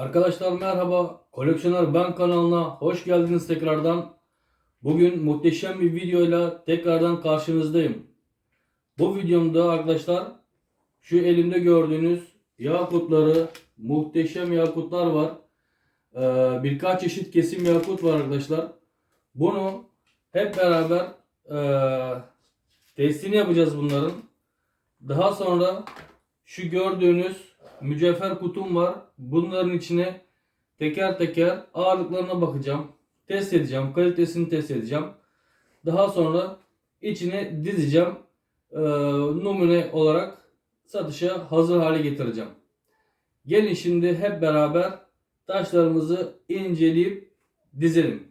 Arkadaşlar merhaba. Koleksiyoner Ben kanalına hoş geldiniz tekrardan. Bugün muhteşem bir videoyla tekrardan karşınızdayım. Bu videomda arkadaşlar şu elimde gördüğünüz yakutları, muhteşem yakutlar var. Ee, birkaç çeşit kesim yakut var arkadaşlar. Bunu hep beraber ee, testini yapacağız bunların. Daha sonra şu gördüğünüz mücevher kutum var. Bunların içine teker teker ağırlıklarına bakacağım. Test edeceğim. Kalitesini test edeceğim. Daha sonra içine dizeceğim. Ee, numune olarak satışa hazır hale getireceğim. Gelin şimdi hep beraber taşlarımızı inceleyip dizelim.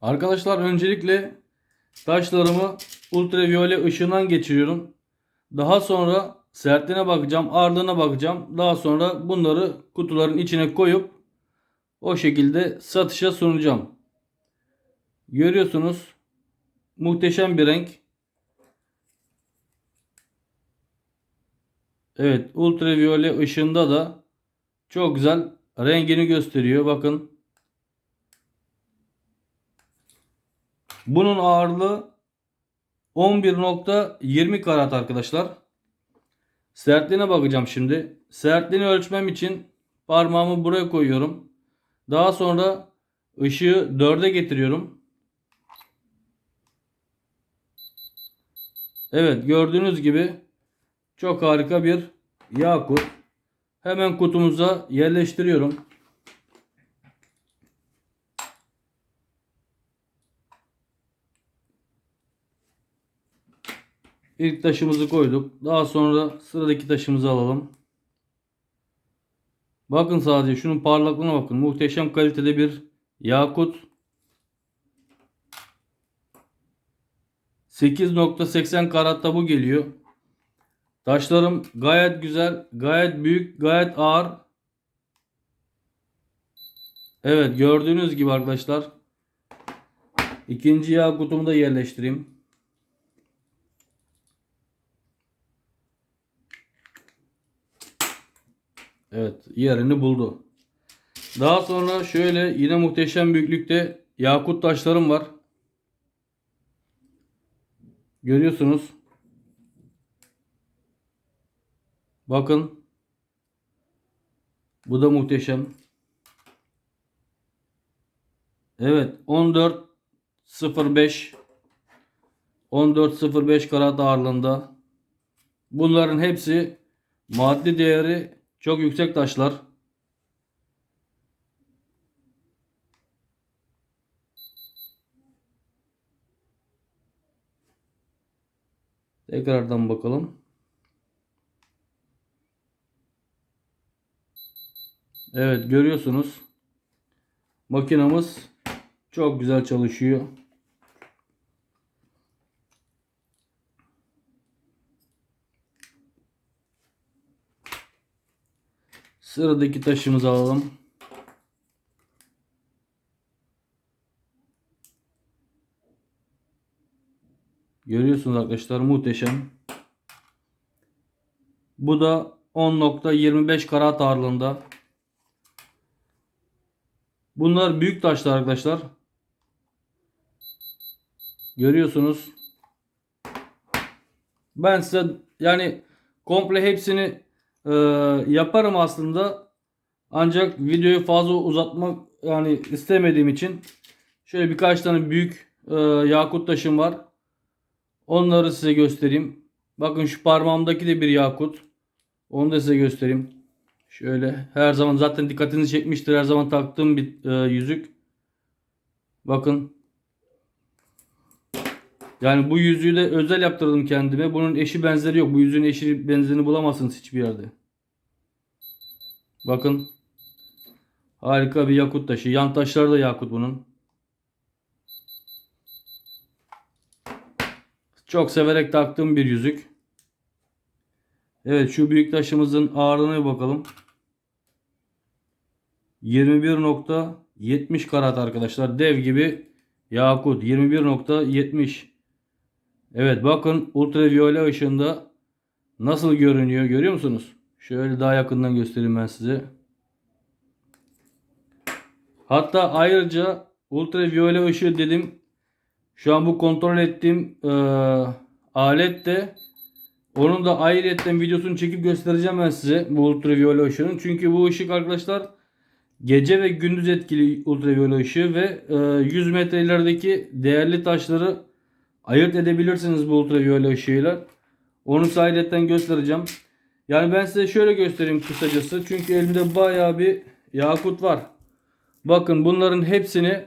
Arkadaşlar öncelikle taşlarımı ultraviyole ışığından geçiriyorum. Daha sonra sertliğine bakacağım, ağırlığına bakacağım. Daha sonra bunları kutuların içine koyup o şekilde satışa sunacağım. Görüyorsunuz muhteşem bir renk. Evet, ultraviyole ışığında da çok güzel rengini gösteriyor. Bakın. Bunun ağırlığı 11.20 karat arkadaşlar. Sertliğine bakacağım şimdi. Sertliğini ölçmem için parmağımı buraya koyuyorum. Daha sonra ışığı 4'e getiriyorum. Evet gördüğünüz gibi çok harika bir yakut. Hemen kutumuza yerleştiriyorum. İlk taşımızı koyduk. Daha sonra sıradaki taşımızı alalım. Bakın sadece şunun parlaklığına bakın. Muhteşem kalitede bir yakut. 8.80 karatta bu geliyor. Taşlarım gayet güzel, gayet büyük, gayet ağır. Evet gördüğünüz gibi arkadaşlar. İkinci yakutumu da yerleştireyim. Evet yerini buldu. Daha sonra şöyle yine muhteşem büyüklükte yakut taşlarım var. Görüyorsunuz. Bakın. Bu da muhteşem. Evet 14.05 14.05 karat ağırlığında. Bunların hepsi maddi değeri çok yüksek taşlar. Tekrardan bakalım. Evet görüyorsunuz. Makinamız çok güzel çalışıyor. Sıradaki taşımızı alalım. Görüyorsunuz arkadaşlar muhteşem. Bu da 10.25 karat ağırlığında. Bunlar büyük taşlar arkadaşlar. Görüyorsunuz. Ben size yani komple hepsini e, yaparım aslında. Ancak videoyu fazla uzatmak yani istemediğim için şöyle birkaç tane büyük e, yakut taşım var. Onları size göstereyim. Bakın şu parmağımdaki de bir yakut. Onu da size göstereyim. Şöyle her zaman zaten dikkatinizi çekmiştir. Her zaman taktığım bir e, yüzük. Bakın. Yani bu yüzüğü de özel yaptırdım kendime. Bunun eşi benzeri yok. Bu yüzüğün eşi benzerini bulamazsınız hiçbir yerde. Bakın. Harika bir yakut taşı. Yan taşları da yakut bunun. Çok severek taktığım bir yüzük. Evet şu büyük taşımızın ağırlığına bir bakalım. 21.70 karat arkadaşlar. Dev gibi yakut. 21.70. Evet bakın ultraviyole ışığında nasıl görünüyor görüyor musunuz? Şöyle daha yakından göstereyim ben size. Hatta ayrıca ultraviyole ışığı dedim. Şu an bu kontrol ettiğim e, alet de onun da ayrıyetten videosunu çekip göstereceğim ben size bu ultraviyole ışığın. Çünkü bu ışık arkadaşlar gece ve gündüz etkili ultraviyole ışığı ve e, 100 metre ilerideki değerli taşları ayırt edebilirsiniz bu ultraviyole ışığıyla. Onu size ayrıyetten göstereceğim. Yani ben size şöyle göstereyim kısacası. Çünkü elimde bayağı bir yakut var. Bakın bunların hepsini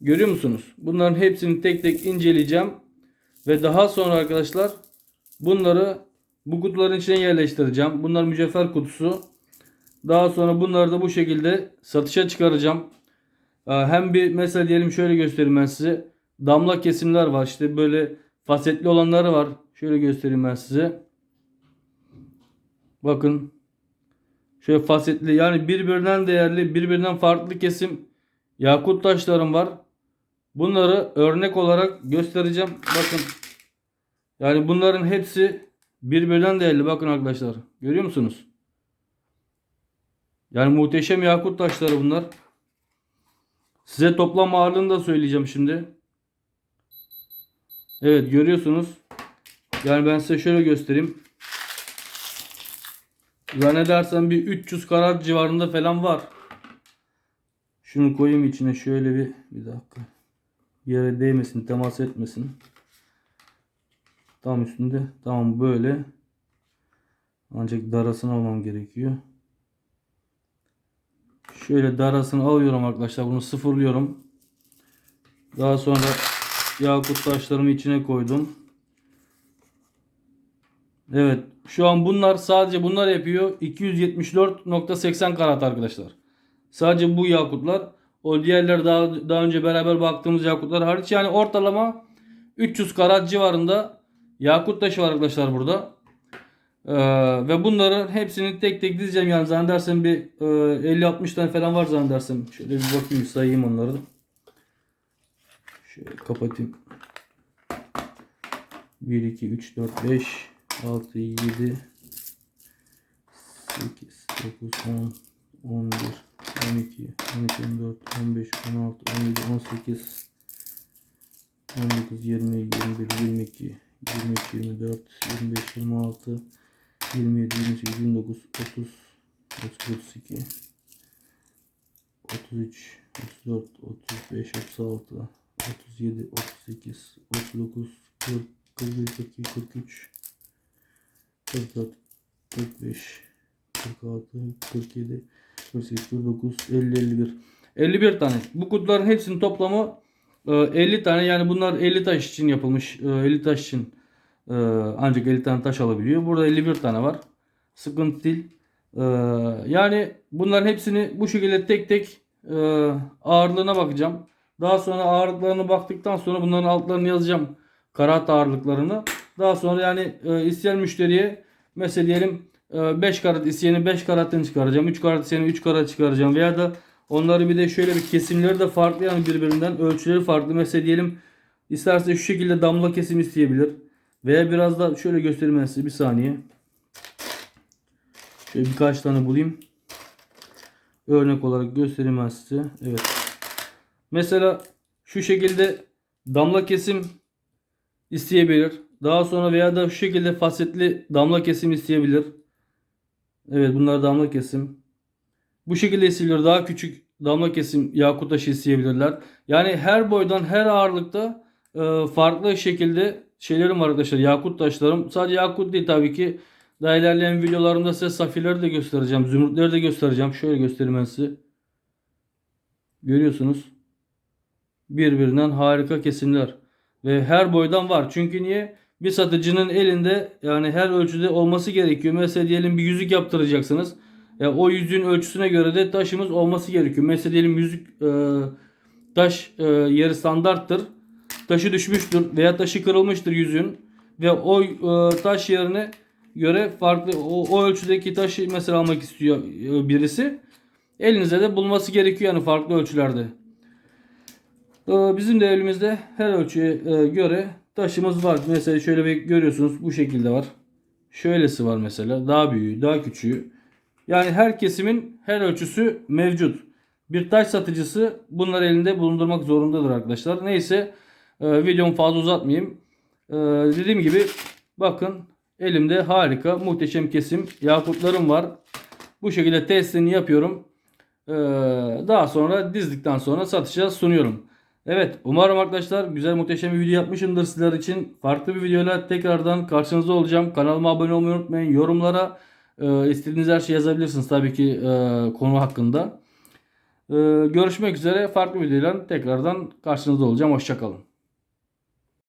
görüyor musunuz? Bunların hepsini tek tek inceleyeceğim. Ve daha sonra arkadaşlar bunları bu kutuların içine yerleştireceğim. Bunlar mücevher kutusu. Daha sonra bunları da bu şekilde satışa çıkaracağım. Ee, Hem bir mesela diyelim şöyle göstereyim ben size. Damla kesimler var. İşte böyle fasetli olanları var. Şöyle göstereyim ben size. Bakın. Şöyle fasetli yani birbirinden değerli, birbirinden farklı kesim yakut taşlarım var. Bunları örnek olarak göstereceğim. Bakın. Yani bunların hepsi birbirinden değerli. Bakın arkadaşlar. Görüyor musunuz? Yani muhteşem yakut taşları bunlar. Size toplam ağırlığını da söyleyeceğim şimdi. Evet görüyorsunuz. Yani ben size şöyle göstereyim. Zannedersem bir 300 karat civarında falan var. Şunu koyayım içine şöyle bir bir dakika. Yere değmesin, temas etmesin. Tam üstünde. Tamam böyle. Ancak darasını almam gerekiyor. Şöyle darasını alıyorum arkadaşlar. Bunu sıfırlıyorum. Daha sonra yakut taşlarımı içine koydum. Evet. Şu an bunlar sadece bunlar yapıyor. 274.80 karat arkadaşlar. Sadece bu yakutlar. O diğerler daha daha önce beraber baktığımız yakutlar hariç. Yani ortalama 300 karat civarında yakut taşı var arkadaşlar burada. Ee, ve bunların hepsini tek tek dizeceğim yani zannedersem bir e, 50-60 tane falan var zannedersem. Şöyle bir bakayım sayayım onları. Şöyle kapatayım. 1, 2, 3, 4, 5, 6, 7, 8, 9, 10, 11, 12, 13, 14, 15, 16, 17, 18, 19, 20, 21, 22, 23, 24, 25, 26, 27, 28, 29, 30, 32, 33, 34, 35, 36, 37, 38, 39, 40, 41, 42, 43, 44, 45, 46, 47, 48, 49, 50, 51. 51 tane. Bu kutuların hepsinin toplamı e, 50 tane. Yani bunlar 50 taş için yapılmış. e, 50 taş için e, ancak 50 tane taş alabiliyor. Burada 51 tane var. Sıkıntı değil. E, Yani bunların hepsini bu şekilde tek tek e, ağırlığına bakacağım. Daha sonra ağırlıklarına baktıktan sonra bunların altlarını yazacağım. Karat ağırlıklarını. Daha sonra yani e, isteyen müşteriye mesela diyelim 5 karat isteyeni 5 karatını çıkaracağım. 3 karat isteyeni 3 karat çıkaracağım. Veya da onları bir de şöyle bir kesimleri de farklı yani birbirinden. Ölçüleri farklı. Mesela diyelim isterse şu şekilde damla kesim isteyebilir. Veya biraz da şöyle göstereyim ben size bir saniye. Şöyle birkaç tane bulayım. Örnek olarak göstereyim ben size. Evet. Mesela şu şekilde damla kesim isteyebilir. Daha sonra veya da şu şekilde fasetli damla kesim isteyebilir. Evet bunlar damla kesim. Bu şekilde isteyebilir. Daha küçük damla kesim yakut taşı isteyebilirler. Yani her boydan her ağırlıkta e, farklı şekilde şeylerim var arkadaşlar. Yakut taşlarım. Sadece yakut değil tabii ki. Daha ilerleyen videolarımda size safirleri de göstereceğim. Zümrütleri de göstereceğim. Şöyle göstereyim ben size. Görüyorsunuz. Birbirinden harika kesimler. Ve her boydan var. Çünkü niye? Bir satıcının elinde yani her ölçüde olması gerekiyor. Mesela diyelim bir yüzük yaptıracaksınız. E, o yüzüğün ölçüsüne göre de taşımız olması gerekiyor. Mesela diyelim yüzük e, taş e, yeri standarttır. Taşı düşmüştür veya taşı kırılmıştır yüzüğün. Ve o e, taş yerine göre farklı o, o ölçüdeki taşı mesela almak istiyor e, birisi. Elinize de bulması gerekiyor yani farklı ölçülerde. Ee, Bizim de elimizde her ölçüye e, göre taşımız var. Mesela şöyle bir görüyorsunuz bu şekilde var. Şöylesi var mesela. Daha büyüğü, daha küçüğü. Yani her kesimin her ölçüsü mevcut. Bir taş satıcısı bunları elinde bulundurmak zorundadır arkadaşlar. Neyse e, videomu fazla uzatmayayım. E, dediğim gibi bakın elimde harika muhteşem kesim yakutlarım var. Bu şekilde testini yapıyorum. Daha sonra dizdikten sonra satışa sunuyorum. Evet umarım arkadaşlar güzel muhteşem bir video yapmışımdır sizler için. Farklı bir videoyla tekrardan karşınızda olacağım. Kanalıma abone olmayı unutmayın. Yorumlara e, istediğiniz her şeyi yazabilirsiniz tabii ki e, konu hakkında. E, görüşmek üzere farklı videoyla tekrardan karşınızda olacağım. Hoşçakalın.